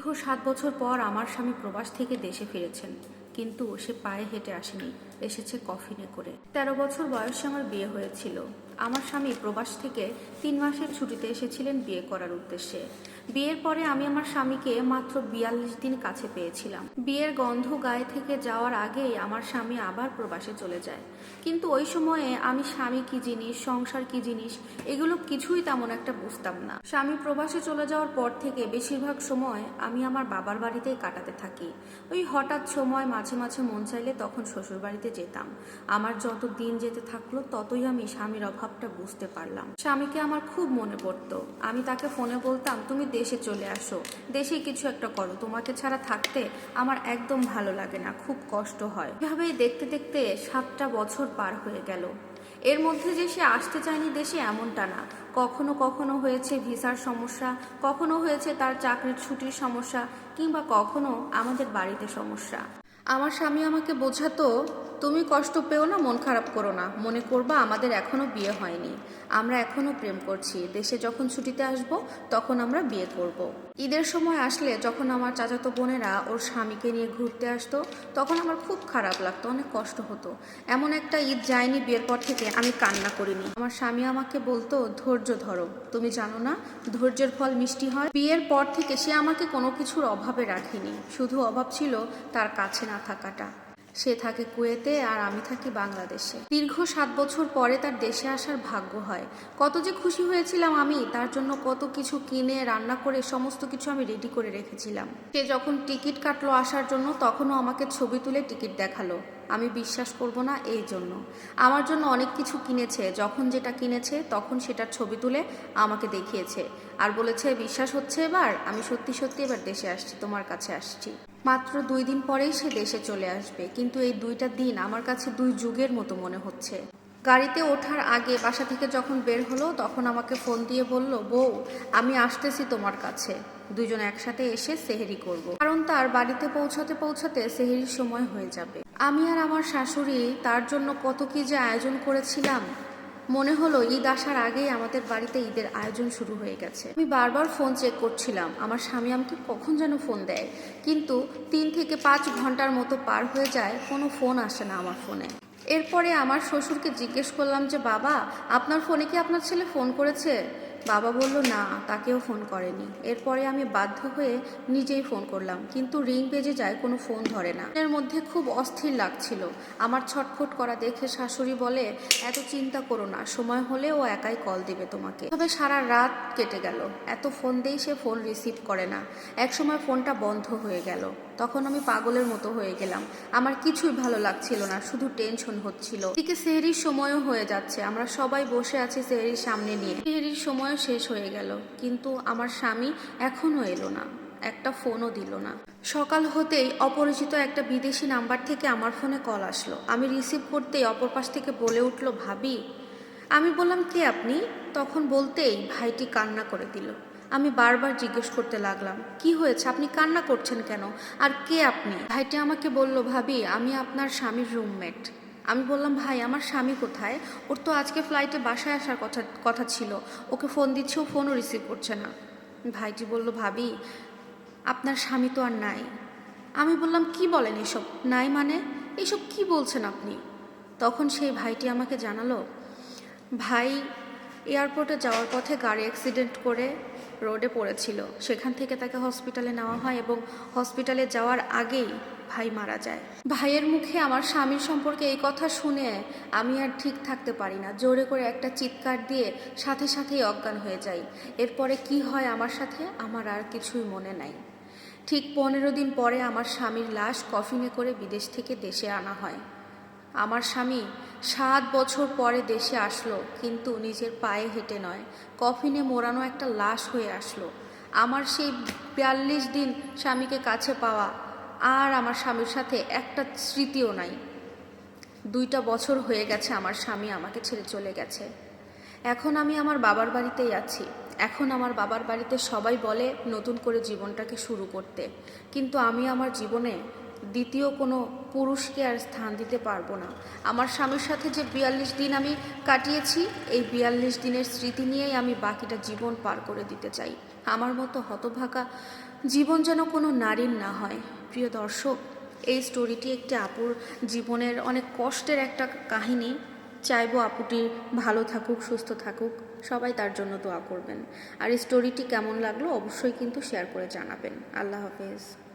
দীর্ঘ সাত বছর পর আমার স্বামী প্রবাস থেকে দেশে ফিরেছেন, কিন্তু সে পায়ে হেঁটে আসেনি। এসেছে কফিনে করে। তেরো বছর বয়সে আমার বিয়ে হয়েছিল। আমার স্বামী প্রবাস থেকে তিন মাসের ছুটিতে এসেছিলেন বিয়ে করার উদ্দেশ্যে। বিয়ের পরে আমি আমার স্বামীকে মাত্র বিয়াল্লিশ দিন কাছে পেয়েছিলাম। বিয়ের গন্ধ গায়ে থেকে যাওয়ার আগেই আমার স্বামী আবার প্রবাসে চলে যায়। কিন্তু ওই সময়ে আমি স্বামী কি জিনিস, সংসার কি জিনিস, এগুলো কিছুই তেমন একটা বুঝতাম না। স্বামী প্রবাসে চলে যাওয়ার পর থেকে বেশিরভাগ সময় আমি আমার বাবার বাড়িতেই কাটাতে থাকি। ওই হঠাৎ সময় মাঝে মাঝে মন চাইলে তখন শ্বশুর বাড়িতে যেতাম। আমার যত দিন যেতে থাকল, ততই আমি স্বামীর অভাবটা বুঝতে পারলাম। স্বামীকে আমার খুব মনে পড়তো। আমি তাকে ফোনে বলতাম, তুমি দেশে চলে আসো। দেশে কিছু একটা করো। তোমাকে ছাড়া থাকতে আমার একদম ভালো লাগে না। খুব কষ্ট হয়। এভাবেই দেখতে দেখতে সাতটা বছর পার হয়ে গেল। এর মধ্যে যে সে আসতে চায়নি দেশে এমনটা না। কখনো কখনো হয়েছে ভিসার সমস্যা, কখনো হয়েছে তার চাকরির ছুটির সমস্যা, কিংবা কখনো আমাদের বাড়িতে সমস্যা। আমার স্বামী আমাকে বোঝাতো, তুমি কষ্ট পেও না, মন খারাপ করো না। মনে করবা আমাদের এখনও বিয়ে হয়নি। আমরা এখনও প্রেম করছি। দেশে যখন ছুটিতে আসব, তখন আমরা বিয়ে করব। ঈদের সময় আসলে যখন আমার চাচাতো বোনেরা ওর স্বামীকে নিয়ে ঘুরতে আসতো, তখন আমার খুব খারাপ লাগতো, অনেক কষ্ট হতো। এমন একটা ঈদ যায়নি বিয়ের পর থেকে, আমি কান্না করিনি। আমার স্বামী আমাকে বলতো, ধৈর্য ধরো। তুমি জানো না, ধৈর্যের ফল মিষ্টি হয়। বিয়ের পর থেকে সে আমাকে কোনো কিছুর অভাবে রাখেনি। শুধু অভাব ছিল তার কাছে না থাকাটা। সে থাকে কুয়েতে আর আমি থাকি বাংলাদেশে। দীর্ঘ সাত বছর পরে তার দেশে আসার ভাগ্য হয়। কত যে খুশি হয়েছিলাম আমি, তার জন্য কত কিছু কিনে, রান্না করে, সমস্ত কিছু আমি রেডি করে রেখেছিলাম। সে যখন টিকিট কাটলো আসার জন্য, তখনও আমাকে ছবি তুলে টিকিট দেখাল। আমি বিশ্বাস করব না এই জন্য। আমার জন্য অনেক কিছু কিনেছে। যখন যেটা কিনেছে, তখন সেটার ছবি তুলে আমাকে দেখিয়েছে। আর বলেছে, বিশ্বাস হচ্ছে এবার। আমি সত্যি সত্যি এবার দেশে আসছি, তোমার কাছে আসছি। মাত্র দুই দিন পরেই সে দেশে চলে আসবে। কিন্তু এই দুইটা দিন আমার কাছে দুই যুগের মতো মনে হচ্ছে। গাড়িতে ওঠার আগে বাসা থেকে যখন বের হলো, তখন আমাকে ফোন দিয়ে বলল, বউ, আমি আসতেছি তোমার কাছে। দুজন একসাথে এসে সেহেরি করব। কারণ তার বাড়িতে পৌঁছাতে পৌঁছাতে সেহেরির সময় হয়ে যাবে। আমি আর আমার শাশুড়ি তার জন্য কত কি যে আয়োজন করেছিলাম মনে হলো ঈদ আসার আগেই আমাদের বাড়িতে ঈদের আয়োজন শুরু হয়ে গেছে। আমি বারবার ফোন চেক করছিলাম, আমার স্বামী আমাকে কখন যেন ফোন দেয়। কিন্তু তিন থেকে পাঁচ ঘণ্টার মতো পার হয়ে যায়, কোনো ফোন আসে না আমার ফোনে। এরপরে আমার শ্বশুরকে জিজ্ঞেস করলাম যে, বাবা, আপনার ফোনে কি আপনার ছেলে ফোন করেছে? বাবা বলল, না, তাকেও ফোন করেনি। এরপরে আমি বাধ্য হয়ে নিজেই ফোন করলাম, কিন্তু রিং বেজে যায়, কোনো ফোন ধরে না। এর মধ্যে খুব অস্থির লাগছিল। আমার ছটফট করা দেখে শাশুড়ি বলে, এত চিন্তা করো না, সময় হলে ও একাই কল দিবে তোমাকে। তবে সারা রাত কেটে গেল। এত ফোন দিয়েই সে ফোন রিসিভ করে না। এক সময় ফোনটা বন্ধ হয়ে গেল। তখন আমি পাগলের মতো হয়ে গেলাম। আমার কিছুই ভালো লাগছিল না, শুধু টেনশন হচ্ছিল। এদিকে সেহরির সময়ও হয়ে যাচ্ছে। আমরা সবাই বসে আছি সেহরির সামনে নিয়ে। সেহরির সময়ও শেষ হয়ে গেল, কিন্তু আমার স্বামী এখনও এলো না, একটা ফোনও দিল না। সকাল হতেই অপরিচিত একটা বিদেশি নাম্বার থেকে আমার ফোনে কল আসলো। আমি রিসিভ করতেই অপর পাশ থেকে বলে উঠল, ভাবি। আমি বললাম, কে আপনি? তখন বলতেই ভাইটি কান্না করে দিল। আমি বারবার জিজ্ঞেস করতে লাগলাম, কি হয়েছে? আপনি কান্না করছেন কেন? আর কে আপনি? ভাইটি আমাকে বলল, ভাবি, আমি আপনার স্বামীর রুমমেট। আমি বললাম, ভাই, আমার স্বামী কোথায়? ওর তো আজকে ফ্লাইটে বাসায় আসার কথা কথা ছিল। ওকে ফোন দিচ্ছে, ও ফোনও রিসিভ করছে না। ভাইটি বলল, ভাবি, আপনার স্বামী তো আর নাই। আমি বললাম, কি বলেন এসব? নাই মানে? এসব কি বলছেন আপনি? তখন সেই ভাইটি আমাকে জানালো, ভাই এয়ারপোর্টে যাওয়ার পথে গাড়ি অ্যাক্সিডেন্ট করে রোডে পড়েছিল। সেখান থেকে তাকে হসপিটালে নেওয়া হয় এবং হসপিটালে যাওয়ার আগেই ভাই মারা যায়। ভাইয়ের মুখে আমার স্বামীর সম্পর্কে এই কথা শুনে আমি আর ঠিক থাকতে পারি না। জোরে করে একটা চিৎকার দিয়ে সাথে সাথেই অজ্ঞান হয়ে যাই। এরপরে কি হয় আমার সাথে? আমার আর কিছুই মনে নাই। ঠিক পনেরো দিন পরে আমার স্বামীর লাশ কফিনে করে বিদেশ থেকে দেশে আনা হয়। আমার স্বামী সাত বছর পরে দেশে আসলো, কিন্তু নিজের পায়ে হেঁটে নয়। কফিনে মোড়ানো একটা লাশ হয়ে আসলো। আমার সেই বিয়াল্লিশ দিন স্বামীকে কাছে পাওয়া আর আমার স্বামীর সাথে একটা স্মৃতিও নাই। দুইটা বছর হয়ে গেছে আমার স্বামী আমাকে ছেড়ে চলে গেছে। এখন আমি আমার বাবার বাড়িতেই আছি। এখন আমার বাবার বাড়িতে সবাই বলে নতুন করে জীবনটাকে শুরু করতে। কিন্তু আমি আমার জীবনে দ্বিতীয় কোনো পুরুষকে আর স্থান দিতে পারব না। আমার স্বামীর সাথে যে বিয়াল্লিশ দিন আমি কাটিয়েছি, এই বিয়াল্লিশ দিনের স্মৃতি নিয়েই আমি বাকিটা জীবন পার করে দিতে চাই। আমার মতো হতভাগা জীবন যেন কোনো নারীর না হয়। প্রিয় দর্শক, এই স্টোরিটি একটি আপুর জীবনের অনেক কষ্টের একটা কাহিনী। চাইব আপুটি ভালো থাকুক, সুস্থ থাকুক, সবাই তার জন্য দোয়া করবেন। আর এই স্টোরিটি কেমন লাগল অবশ্যই কিন্তু শেয়ার করে জানাবেন। আল্লাহ হাফেজ।